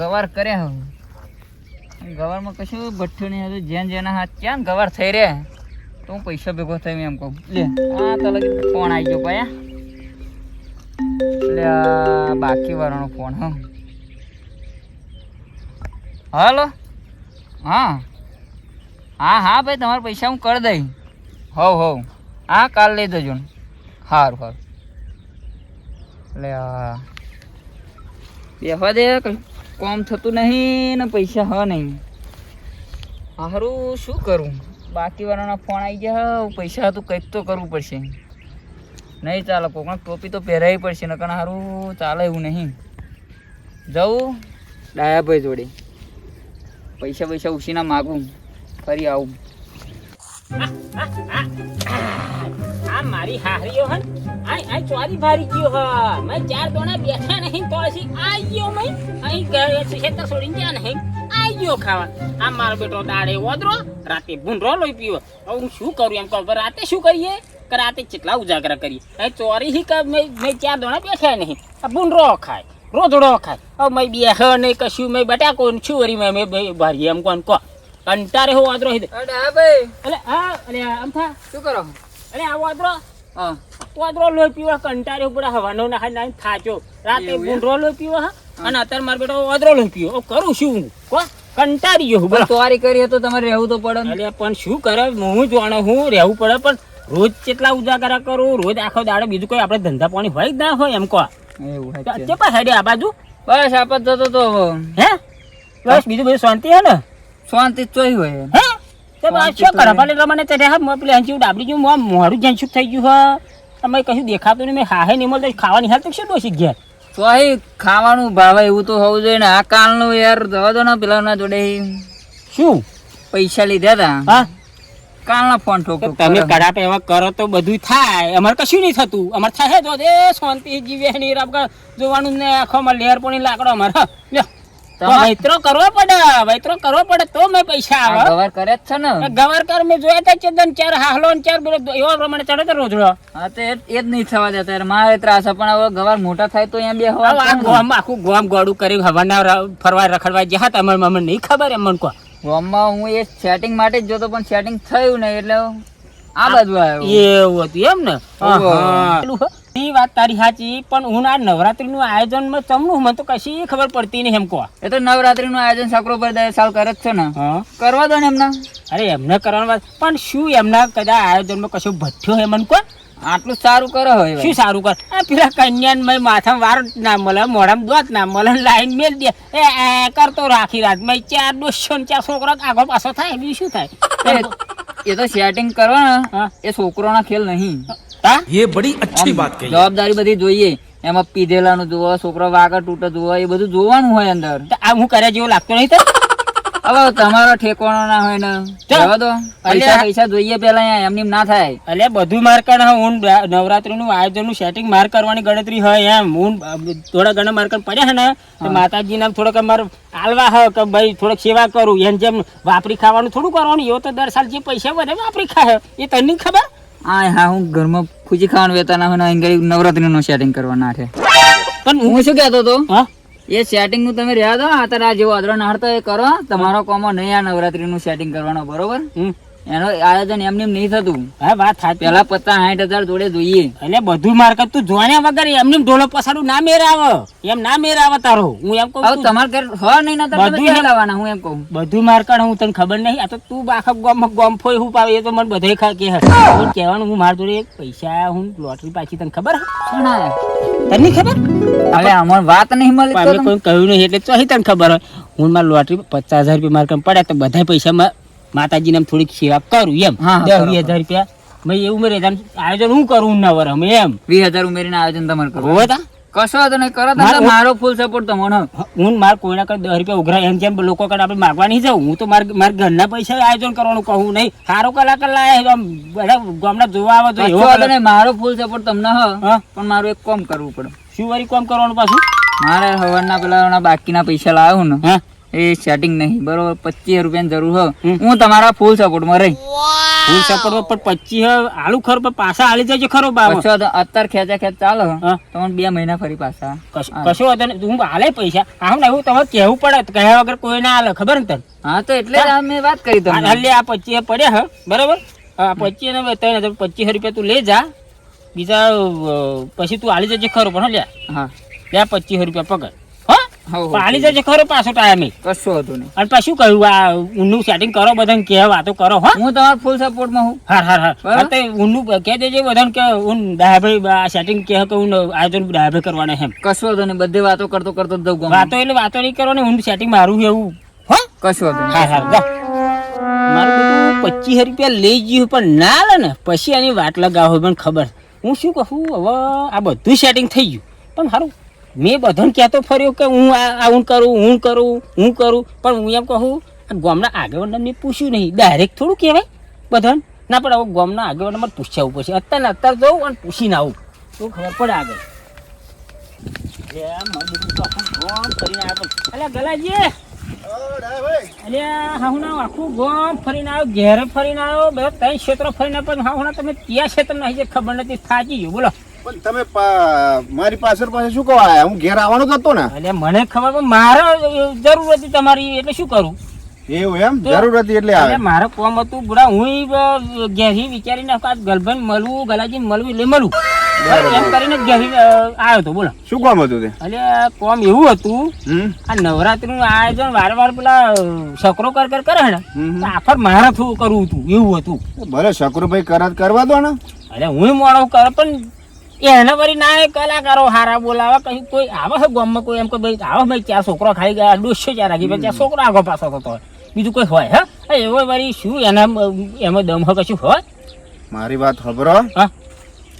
ગવાર કર્યા હવે ગવારમાં કશું ભઠ્ઠું નહીં હતું જેન જેના હાથ ક્યાં ગવાર થઈ રહ્યા તો હું પૈસા ભેગો થયો એમ કહું. લે, આ તો લગી ફોન આવી ગયો પાયા. લે, આ બાકી વાળાનો ફોન હા. હલો. હા. હા હા, ભાઈ, તમારા પૈસા હું કરી દઈ. હોવ હોવ હા, કાલ લઈ દેજો ને. સારું સારું એટલે આ. બેહવા દે કઈ કોમ થતું નહીં ને પૈસા હ નહીં. હારું, શું કરું? બાકી વાળાના ફોન આવી ગયા પૈસા હતું, કંઈક તો કરવું પડશે. નહીં ચાલે કોકણ ટોપી તો પહેરાવી પડશે, નકર હારું ચાલે એવું નહીં. જવું? ડાયાભાઈ જોડે. પૈસા પૈસા ઉછીના માગું, ફરી આવું. આ મારી હારીઓ હન. આય આય ચોરી ભારી ગયો હ મેં ચાર દોણા બેઠા નહીં તો હજી આઈ ગયો મેં. અહીં ખેતર છોડીને ગયા નહીં. આઈ ગયો ખાવા. આ મારો બેટો દાડે ઓદરો રાતે ભૂંડરો લઈ પીવો. હું શું કરું એમ કહું રાતે શું કરીએ? કે રાતે કેટલા ઉજાગરા કરીએ. એ ચોરી હી કે મેં ચાર દોણા બેઠા નહીં. આ ભૂંડરો ખાય રોજડો ખાય. હવે મેં બેહ નહીં કશું મેં બટાકો છું વરી મેં મેં ભારી એમ કોણ કો કંટારે હો ઓદરો હી ડાયાભાઈ એટલે હા અરે આમ થા. શું કરો? અરે આ ઓદરો. હા. વાદરો લોહી પીવા કંટાળ્યો પડે હવાનો ના ના થાચો રાતે ગુંડરો લોહી પીવા હા? અને અત્યારે મારો બેટો ઓદરો લોહી પીવો. કરું શું હું? કો કંટાળી ગયો હું બોલો. ચોરી તો તમારે રહેવું તો પડે. અરે પણ શું કરે? હું જાણો હું રહેવું પડે પણ રોજ કેટલા ઉજાગરા કરું? રોજ આખો દાડો બીજું કોઈ આપણે ધંધા પાણી હોય જ ના હોય એમ છે. ચેપા હેડે આ બાજુ? બસ આપત જતો તો હે? બસ બીજું બધું શાંતિ હે ને? શાંતિ ચોઈ હોય હે? તે બસ શું કરે? ભલે રમણે તે હા મોં પેલી હંચી ડાબડી ગયું મોં મોઢું જંશુક થઈ ગયું હા. તમે કશું દેખાતું નહીં. મેં હાહે નહીં મળતો. ખાવાની હાલ તો શું ડોસી ગયા ચોઈ ખાવાનું ભાવે એવું તો હોવું જોઈએ ને. આ કાલનું યાર જવા દો ને પેલાના જોડે. શું? પૈસા લીધા હતા હા? કાલના ફોન ઠોકો તમે કડા એવા કરો તો બધું થાય. અમારે કશું નહીં થતું. અમારે થાય તો એ શાંતિ જીવે નહીં રાબકા જોવાનું ને આખોમાં લેર પણ લાકડો અમારે. લ્યો. તો વૈતરો કરવો પડે વૈત્રો કરવો પડે તો મેં પૈસા આવે. ગવાર કરે જ છે ને. ગવાર કર મેં જોયા તા ચેતન ચાર હાલો ને ચાર બોલો એવા પ્રમાણે ચડે તો રોજડો. હા તો એ જ નહીં થવા દેતા યાર મારે ત્રાસ છે પણ હવે ગવાર મોટા થાય તો અહીંયા બે હવા ગોમ આખું ગોમ ગોડું કરી હવાના ફરવા રખડવા જ્યાં હતા મને મને નહીં ખબર એમ મને કહો ગોમમાં હું એ સેટિંગ માટે જ જોતો પણ સેટિંગ થયું નહીં એટલે આ બાજુ આવ્યો. એવું હતું એમ ને? વાત તારી સાચી પણ હું આ નવરાત્રી નું આયોજનમાં ચમનું મને તો કશી ખબર પડતી નહીં એમ કહો. એ તો નવરાત્રી નું આયોજન સાકરો પર સાલ કરે જ છે ને. કરવા દો ને એમના. અરે એમને કરવાની વાત પણ શું એમના કદાચ આયોજનમાં કશું ભઠ્યો હે મને કહો આટલું સારું કરો હવે. શું સારું કર? આ પેલા કન્યાન મેં માથામાં વાર ના મળે મોઢામાં દોત ના મળે લાઈન મેલ દે. એ કરતો રાખી રાત. મેં ચાર દોસ્તો ને ચાર છોકરા આગળ પાછો થાય બીજું શું થાય? એ- એ તો સેટિંગ કરવા ને હા એ છોકરોના ખેલ નહીં હા ये बड़ी अच्छी આમ बात कही જવાબદારી બધી જોઈએ એમાં પીધેલાનું જોવો છોકરો વાગર તૂટે જોવો એ બધું જોવાનું હોય અંદર તો આ હું કર્યા જેવો લાગતો નહીં તો હવે તમારો ઠેકાણો ના હોય ને. જવા દો. પૈસા પૈસા જોઈએ પેલા એમની ના થાય. એટલે બધું માર કર હું નવરાત્રી નું આયોજનનું સેટિંગ માર કરવાની ગણતરી હોય એમ. હું થોડા ઘણા માર કર પડ્યા ને તો માતાજી ના થોડોક મારે આલવા હોય કે ભાઈ થોડોક સેવા કરું. એમ જેમ વાપરી ખાવાનું થોડું કરવાનું એવો તો દર સાલ જે પૈસા વધે વાપરી ખાય એ તને ખબર? હા હા હું ઘરમાં ખુશી ખાવાનું વેતા ના હોય ને નવરાત્રી નું સેટિંગ કરવા નાખે છે. પણ હું હું શું કહેતો હતો? હા? એ સેટિંગનું તમે રહ્યા દો અત્યારે આ જેવો અદરો નાડતો એ કરો તમારો કોમો નહીં આ નવરાત્રી નું સેટિંગ કરવાનો, બરોબર હમ. એનો આયોજન એમને એમ નહીં થતું. હા વાત સાચી. પેલા પચાસ સાઠ હજાર જોડે જોઈએ. એટલે બધું માર તું જોણ્યા વગર એમને ઢોલો પસાડું ના મેર આવે એમ ના મેર આવે તારો. હું એમ કહું તમારે ઘેર હ નહીં ના બધું લાવવાના હું એમ કહું. બધું માર હું તને ખબર નહીં. આ તો તું આખા ગોમ ગોમ ફોય હું પાવે એ તો મને બધે ખા કે હે. કહેવાનું હું માર જોડે એક પૈસા હું લોટરી પાછી તને ખબર તને ખબર? હવે અમાર વાત નહીં મળી કોઈ કહ્યું નહીં એટલે ચોહી તને ખબર હોય. હું માર લોટરી પચાસ હજાર રૂપિયા માર પડ્યા તો બધા પૈસા માતાજીને આમ થોડીક સેવા કરું એમ. દસ વીસ હજાર રૂપિયા. મેં એવું મેરે આયોજન હું કરું ના વર અમે એમ. વીસ હજાર ઉમેરીને આયોજન તમારે કરવું હોવે કશો વાંધો નહીં કરો તમે મારો- ફૂલ સપોર્ટ તમને હું માર કોઈના કઈ દસ રૂપિયા ઉઘરા એમ જેમ લોકો કઈ આપણે માગવા નહીં જાઉં હું તો માર મારા ઘરના પૈસા આયોજન કરવાનું કહું નહીં. સારો કલાકાર લાયા બધા ગામડા જોવા આવે તો એવો કલાકાર- મારો ફૂલ સપોર્ટ તમને હ. પણ મારું એક કામ કરવું પડે. શું વારી કામ કરવાનું પાછું? મારે હવારના પેલા બાકીના પૈસા લાવ્યો ને. હા? એ સેટિંગ નહીં. બરોબર પચીસ રૂપિયાની જરૂર હો. હું તમારા ફૂલ સપોર્ટમાં રહી. ફૂલ સપોર્ટ પર પચીસ આલુ ખરો પણ પાછા હાલી જજો ખરો બાબા અત્યારે ખેંચા ખેંચ ચાલો તમને બે મહિના ફરી પાછા. કશું વાંધો હું હાલે પૈસા. આમ ને એવું તમારે કહેવું પડે. કહ્યા વગર કોઈ ના હાલે. ખબર ને તને? હા તો એટલે આ મેં વાત કરી તમને. હાલે આ પચીસ પડ્યા હ. બરોબર? આ પચીસ ને ત્રણ હજાર પચીસ રૂપિયા તું લઈ જા. બીજા પછી તું હાલી જજે ખરો. પણ હો. લ્યા હા લ્યા પચીસ રૂપિયા પકડ. હા હો, હો. પણ જજે ખરો પાછો ટાઈમે કશું હતું નહીં. અને પછી કહ્યું? આ ઊંડનું સેટિંગ કરો બધાને કે વાતો કરો હો. હું તમારા ફૂલ સપોર્ટમાં હું હાર બરાબર. હા તે ઊંડનું કહી દેજે બધાને કે ઊન ડાયાભાઈ આ સેટિંગ કહે કે ઊન આયોજન ડાયાભાઈ કરવાના એમ. કશું હતું નહીં બધી વાતો કરતો કરતો દઉં જઉં વાતો એટલે વાતો નહીં કરવાની ઊંડ સેટિંગ મારું એવું. હો. કશું હતું હા હા જા. મારું બધું પચીસ રૂપિયા લઈ ગયું પણ ના લે ને. પછી આની વાટ લગાવો પણ ખબર. હું શું કહું? હવે આ બધું સેટિંગ થઈ ગયું. પણ સારું મેં બધાને કહેતો ફર્યો કે હું આ આ હું કરું હું કરું હું કરું. પણ હું એમ કહું ગામના આગેવાનને મેં પૂછ્યું નહીં. ડાયરેક્ટ થોડું કહેવાય બધાને. ના, પણ હવે ગામના આગેવાનને મારે પૂછ્યા આવું પછી અત્યારે અત્યારે જવું અને પૂછીને આવું. તો ખબર પડે આગળ. ફરીને આવ્યો. બધા ત્રણ ક્ષેત્રો ફરીને પણ હાહુના તમે ક્યાં ક્ષેત્ર નહીં ખબર નથી. થાકી ગયું. બોલો. પણ તમે મારી પાછળ પાસે શું કહો આયા? હું ઘેર આવવાનો જ હતો ને. એટલે મને ખબર પણ મારે જરૂર હતી તમારી એટલે શું કરું? એવું એમ? જરૂર હતી એટલે આવે. મારે કોમ હતું બુડા હું ઘેરી વિચારીને આ ગલભાઈ મળવું ગલાજી મળવું એટલે મળવું એમ કરીને ઘેરી આવ્યો હતો બોલો. શું કામ હતું તે? અલ્યા કોમ એવું હતું? આ નવરાત્રીનું આયોજન વાર વાર પેલા સકરો કર કર કરે ને આફર મારા થોડું કરવું હતું એવું હતું. ભલે શકરુભાઈ કરાત કરવા દો ને. અરે હું મોડો કર પણ એને વળી ના એ કલાકારો હારા બોલાવે કઈ કોઈ આવે છે ગામમાં કોઈ એમ કે ભાઈ આવે ભાઈ ચાર છોકરો ખાઈ ગયા ડોસ્યો ચાર રાખી ત્યાં છોકરો આગો પાછો થતો હોય. બીજું કોઈ હોય હા? એવો વળી શું એના એમાં દમ હોય કશું હોય? મારી વાત ખબરો હા.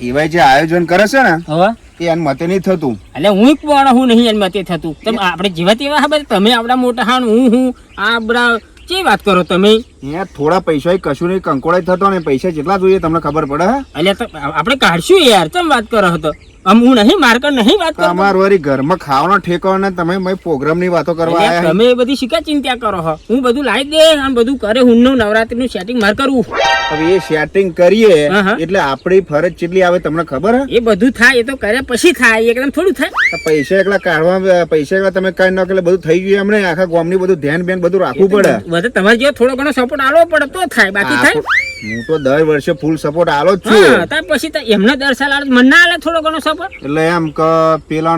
એવાય જે આયોજન કરે છે ને હવે? એ એને મતે નહીં થતું. એટલે હું પણ હું નહીં એને મતે થતું. તમે આપણે જેવા તેવા હા તમે આપણા મોટા હાણ હું હું આ બધા કેવી વાત કરો તમે? અહીંયા થોડા પૈસા કશું નહીં કંકોડાઈ થતો ને પૈસા જેટલા જોઈએ તમને ખબર પડે? એટલે તો આપણે કાઢશું યાર ચમ વાત કરો હતો આમ હું નહીં માર્કર નહીં વાત કરો તમાર વળી ઘરમાં ખાવાનો ઠેકો ને તમે મેં પ્રોગ્રામની વાતો કરવા આયા તમે બધી શીખા ચિંતા કરો હો હું બધું લાવી દે અને બધું કરે હું નવરાત્રી નું સેટિંગ માર કરવું હવે એ સેટિંગ કરીએ. એટલે આપણી ફરજ કેટલી આવે તમને ખબર હે? એ બધું થાય એ તો કર્યા પછી થાય એકદમ થોડું થાય. પૈસા એકલા કાઢવા પૈસા એકલા તમે કાઢી નાખો એટલે બધું થઈ ગયું એમને આખા ગામની બધું ધ્યાન બેન બધું રાખવું પડે. બધે તમારે જેવો થોડો ઘણો સપોર્ટ આલવો પડે તો થાય બાકી થાય. હું તો દર વર્ષે ફૂલ સપોર્ટ આલો જ હા છું ત્યાર પછી તો એમને દર સાલ આલો તો મને ના આલે થોડો ઘણો સપોર્ટ એટલે એમ કે પેલા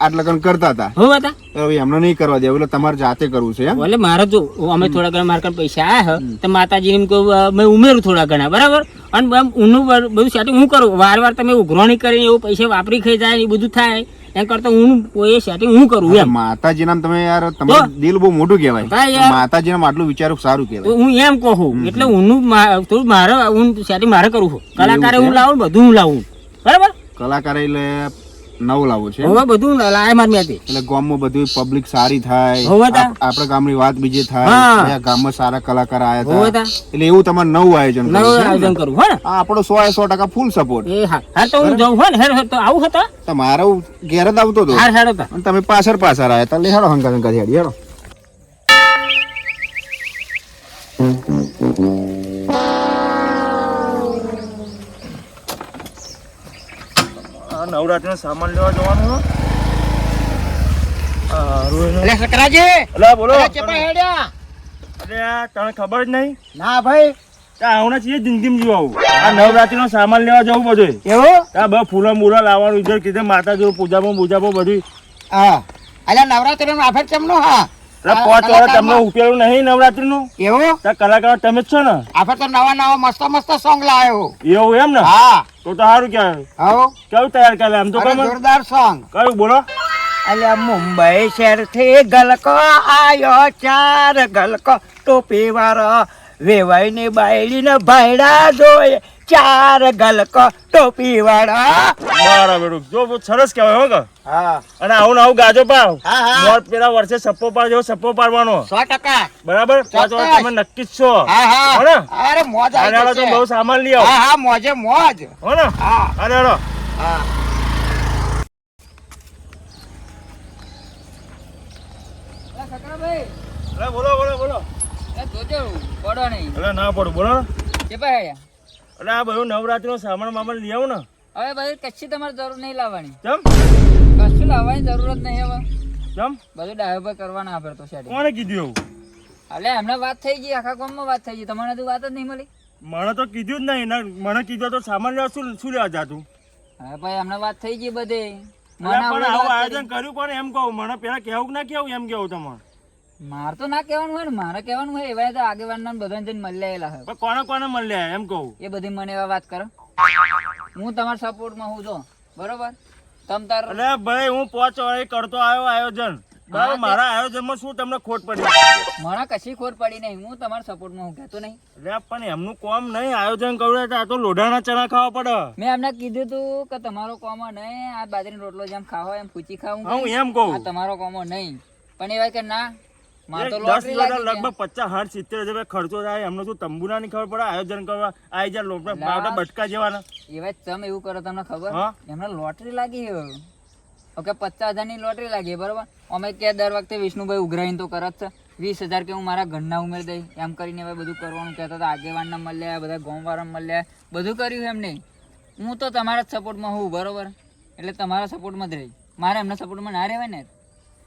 આટલા કણ કરતા હતા. હો હતા હવે એમને નહીં કરવા દેવું એટલે તમારે જાતે કરવું છે એમ. એટલે મારે જો અમે થોડા ઘણા મારા પૈસા આયા તો માતાજી એમ કહું મેં ઉમેરું થોડા ઘણા બરાબર? અને ઊનું બધું સેટિંગ હું કરું? વાર વાર તમે ઉઘરાણી કરીને એવું પૈસા વાપરી ખાઈ જાય એ બધું થાય. એમ કરતા હું એ સેટિંગ હું કરું એમ. માતાજી નામ તમે યાર તમારું દિલ બહુ મોટું કહેવાય. માતાજી નામ આટલું વિચારું સારું તો કહેવાય હું એમ કહું એટલે હું થોડું મારે હું સેટિંગ મારે કરવું છું. કલાકારે હું લાવું બધું હું લાવું. બરાબર? કલાકાર એટલે નવું લાવવું છે હવે બધું લાય માર એટલે ગામમાં બધું પબ્લિક સારી થાય. આપણે ગામની વાત બીજી થાય. ગામમાં સારા કલાકાર આવ્યા આયા હતા. એટલે એવું તમારે નવું આયોજન નવું આયોજન? કરવું હા આપણો સો એ સો ટકા ફૂલ સપોર્ટ હા તો હું જાઉં હોય ને? હેર તો આવું હતા? તમારે ઘેર જ આવતો હતો હા હેર હતા. અને તમે પાછળ પાછળ આવ્યા હતા. લે હેડો હંકા હંકા હેડી હેડો. નવરાત્રીનો સામાન લેવા જવાનું હો. આ આ તને ખબર જ નહીં? ના ભાઈ. આવના છીએ જિંદગીમાં જીવાવું આ નવરાત્રીનો સામાન લેવા જવું બધું એવું? ત્યાં બધા ફૂલો મૂલા લાવવાનું કીધે માતાજી પૂજામાં પૂજામાં બધું હા. અલ્યા નવરાત્રી નો આફર ચમનો હા? એટલે પાંચ વાર તમને ઉકેલું નહીં નવરાત્રીનું? એવું? ત્યાં કલાકાર તમે જ છો ને? આપડે તો નવા નવા મસ્ત મસ્ત સોંગ લાવ્યો એવું એમ ને? હા. તો તો સારું કહેવાય. હા કેવું તૈયાર કરે આમ તો જોરદાર સોંગ કયું બોલો. અલ્યા મુંબઈ શહેરથી ગલકો આયો ચાર ગલકો. ટોપી વાળો વેવાઈ ને બાયડી ને ભાઈડા જોય. ચાર ગલકો ટોપી વાળા. બરાબર બેડું. જો બહુ સરસ કહેવાય હો કે હા. અને આવું આવું ગાજો પાવ. હા, હા. મોર પેલા વર્ષે સપ્પો પાડ જેવો સપ્પો પાડવાનો. 100% બરાબર? પાંચ વાર તમે નક્કી જ છો. હા હો. ને? અરે મોજ આવે હાલો બહુ સામાન લઈ આવો. હા હા મોજે મોજ. હો ને? હા. અરે અરે હા અરે બોલો બોલો બોલો. જોજો પડો નહીં. અરે ના પડો બોલો. કે ભાઈ એટલે આ બધું નવરાત્રીનો સામાન મામાન લઈ આવું ને. હવે ભાઈ કશી તમારે જરૂર નહીં લાવવાની. કેમ? કશું લાવવાની જરૂર જ નહીં હવે. કેમ? બધું ડાયો પર કરવાના આપણે તો સેટિંગ કોણે કીધું એવું? એટલે એમને વાત થઈ ગઈ આખા ગામમાં વાત થઈ ગઈ. તમારે તો વાત જ નહીં મળી? મને તો કીધું જ નહીં. મને કીધું તો સામાન લેવા શું શું લેવા જાતું હવે ભાઈ એમને વાત થઈ ગઈ બધે. મને પણ આવું આયોજન કર્યું પણ એમ કહું. મને પેલા કેવું ના કેવું એમ કેવું તમારે. મારે તો ના કહેવાનું હોય ને મારે કહેવાનું હોય એવા તો આગેવાનના ને બધાને જઈને મળી આવેલા હોય. પણ કોને કોને આવ્યા એમ કહું? એ બધી મને એવા વાત કરો. હું તમારા સપોર્ટમાં હું જો બરોબર? તમ તાર અરે ભાઈ હું પાંચ વાગે કરતો આવ્યો આયોજન. બરાબર મારા આયોજનમાં શું તમને ખોટ પડી? મારા કશી ખોટ પડી નહીં. હું તમારા સપોર્ટમાં હું કહેતો નહીં. અરે પણ એમનું કોમ નહીં. આયોજન કરવું આ તો લોઢાના ચણા ખાવા પડે. મેં એમને કીધું તું કે તમારો કોમો નહીં. આ બાજરીનો રોટલો જેમ ખાવો એમ ફૂચી ખાવું હું એમ કહું. તમારો કોમો નહીં. પણ એવા કે ના મારે તો એક દસ લોટરી હજાર લાગી લગભગ પચાસ હાથ સિત્તેર હજાર ખર્ચો થાય એમને શું તંબુરા ની ખબર પડે? આયોજન કરવા આ હજાર લોટ બાવટા બટકા જેવાના. એવા તમે એવું કરો તમને ખબર? એમને લોટરી લાગી ઓકે પચાસ હજારની લોટરી લાગી બરોબર? અમે કે દર વખતે વિષ્ણુભાઈ ઉઘરાઈને તો કરત છે. વીસ હજાર કે હું મારા ઘરના ઉમેર દઈ એમ કરીને હવે બધું કરવાનું કહેતા હતા. આગેવાનના મળ્યા બધા ગામવાળા મળ્યા બધું કર્યું એમને હું તો તમારા જ સપોર્ટમાં હું બરોબર? એટલે તમારા સપોર્ટમાં જ રહી. મારે એમના સપોર્ટમાં ના રહેવાય ને?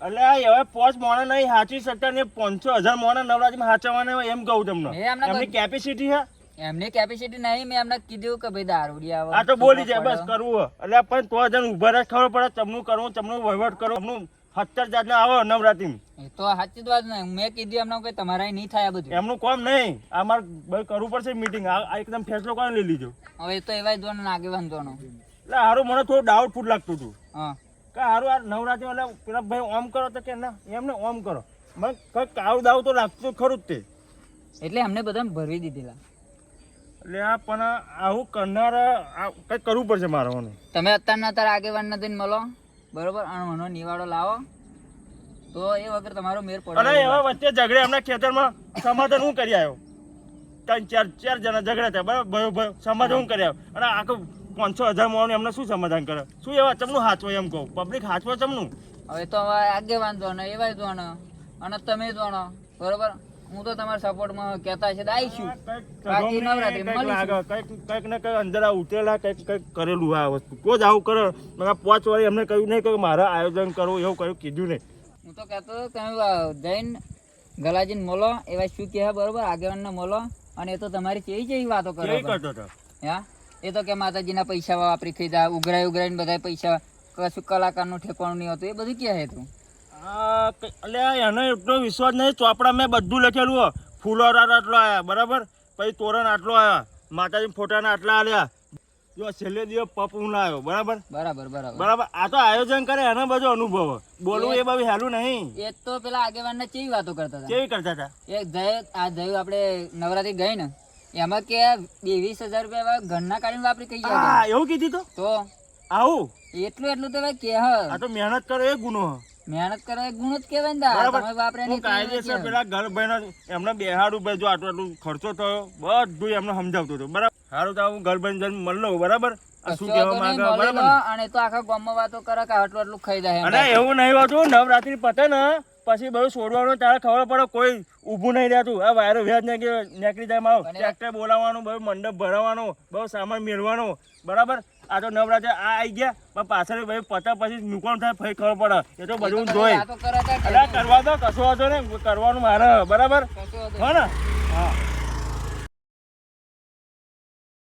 એટલે હવે પોચ મોણા નહીં હાચી શકતા ને પાંચસો હજાર મોણા નવરાત્રીમાં હાચવાના એમ કહું તમને. એમની કેપેસિટી હે એમની કેપેસિટી નહીં મેં એમને કીધું કે ભાઈ દારૂડી આવે આ તો બોલી જાય બસ કરવું. એટલે પણ તો જણ ઊભા રહે ખબર પડે તમનું કરવું તમનું વહીવટ કરો તમનું સત્તર જાતના આવો નવરાત્રી એ તો સાચી વાત નહીં. મેં કીધું એમને કે તમારા નહીં થાય આ બધું. એમનું કોમ નહીં. આ મારે ભાઈ કરવું પડશે મીટિંગ આ એકદમ ફેસલો કોને લઈ લીધો? હવે તો એવાય દોનો ને આગેવાન દોનો એટલે સારું મને થોડું ડાઉટફુલ લાગતું હતું. હા. કે હારું આ નવરાત્રી એટલે પેલા ભાઈ ઓમ કરો તો કે ના એમને ઓમ કરો. મને કંઈક કાળું દાવ તો લાગતું ખરું જ તે. એટલે એમને બધાને ભરવી દીધેલા. એટલે આ પણ આવું કરનાર આ કંઈક કરવું પડશે મારે તમે અત્યારના અત્યારે આગેવાન નથી મળો. બરોબર? અને મને નિવાડો લાવો. તો એ વગર તમારો મેર અને પડે એવા વચ્ચે ઝઘડે એમના ખેતરમાં સમાધાન હું કરી આવ્યો? ત્રણ ચાર ચાર જણા ઝઘડે થયા બરાબર? ભયો ભયો. સમાધાન હું કરી આવ્યો. અને આખું પાંચસો હજાર મોનું એમને શું સમાધાન કરે? શું એવા ચમનું હાચવો એમ કહું? પબ્લિક હાચવો ચમનું? હવે તો હવે આગેવાન દોનો એવાય દોનો અને તમે દોનો બરોબર? હું તો તમારા સપોર્ટમાં કહેતા છે આવીશું બાકી નવરાત્રી મળીશું. લાગે, કંઈક કંઈક ને કંઈક અંદર આ ઉતરેલા કંઈક કંઈક કરેલું આ વસ્તુ. કોઈ જ આવું કરે મને પાંચ વાળી એમને કહ્યું નહીં કે મારે આયોજન કરવું એવું કયું કીધું નહીં. હું તો કહેતો હતો તમે જઈને ગલાજીને મળો એવા શું કહે બરોબર? આગેવાનને મળો અને એ તો તમારી કેવી કેવી વાતો કરે કરતો હતો? હા? એ તો કે માતાજીના પૈસા વાપરી ખાધા ઉઘરાઈ ઉઘરાઈને બધા પૈસા. કશું કલાકારનું ઠેકાણું નહીં હતું એ બધું ક્યાં હતું તું? આ એનો એટલો વિશ્વાસ નહીં ચોપડા મેં બધું લખેલું ફૂલો આટલો આવ્યા બરાબર? પછી તોરણ આટલો આવ્યા માતાજી ફોટાના આટલા આલ્યા. જો છેલ્લે દિવસ પપ હું આવ્યો બરાબર? બરાબર બરાબર. બરાબર? આ તો આયોજન કરે એનો બધો અનુભવ. બોલવું એ બધું હેલું નહીં. એ તો પેલા આગેવાનને કેવી વાતો કરતા હતા? કેવી કરતા હતા? એ જય આ જયું આપણે નવરાત્રી ગઈ ને? એમાં કે બેવીસ હજાર રૂપિયા ઘરના કાઢીને વાપરી કહી ગયા એવું કીધી તો? તો? આવું? એટલું એટલું તો ભાઈ કે હ. આ તો મહેનત કરો એ ગુનો મહેનત કરો એ ગુણ જ કહેવાય ને તમે વાપરે નહીં કાયદેસર પેલા ઘર ભાઈનો એમને બેહાડું ભાઈ જો આટલું આટલું ખર્ચો થયો બધું એમને સમજાવતો હતો. બરાબર? સારું તો હું ઘર ભાઈ જઈને મળલો બરાબર? અને તો આખા ગામમાં વાતો કરે કે આટલું આટલું ખાઈ જાય અને એવું નહીં હોતું નવરાત્રી પતે ને પછી બધું છોડવાનું તારે ખબર પડે કોઈ ઊભું નહીં રહેતું. આ વાયરો વ્યાજ નીકળી નીકળી જાય મારો. ટ્રેક્ટર બોલાવવાનું બધું મંડપ ભરાવવાનો બહુ સામાન મેળવાનો બરાબર? આ તો નવરાત્રે આ આવી ગયા પણ પાછળ ભાઈ પતા પછી મૂકવાનું થાય ફરી ખબર પડે. એ તો બધું જોઈ. કરવા દો કશો હતો નહીં કરવાનું મારે બરાબર? હો ને? હા.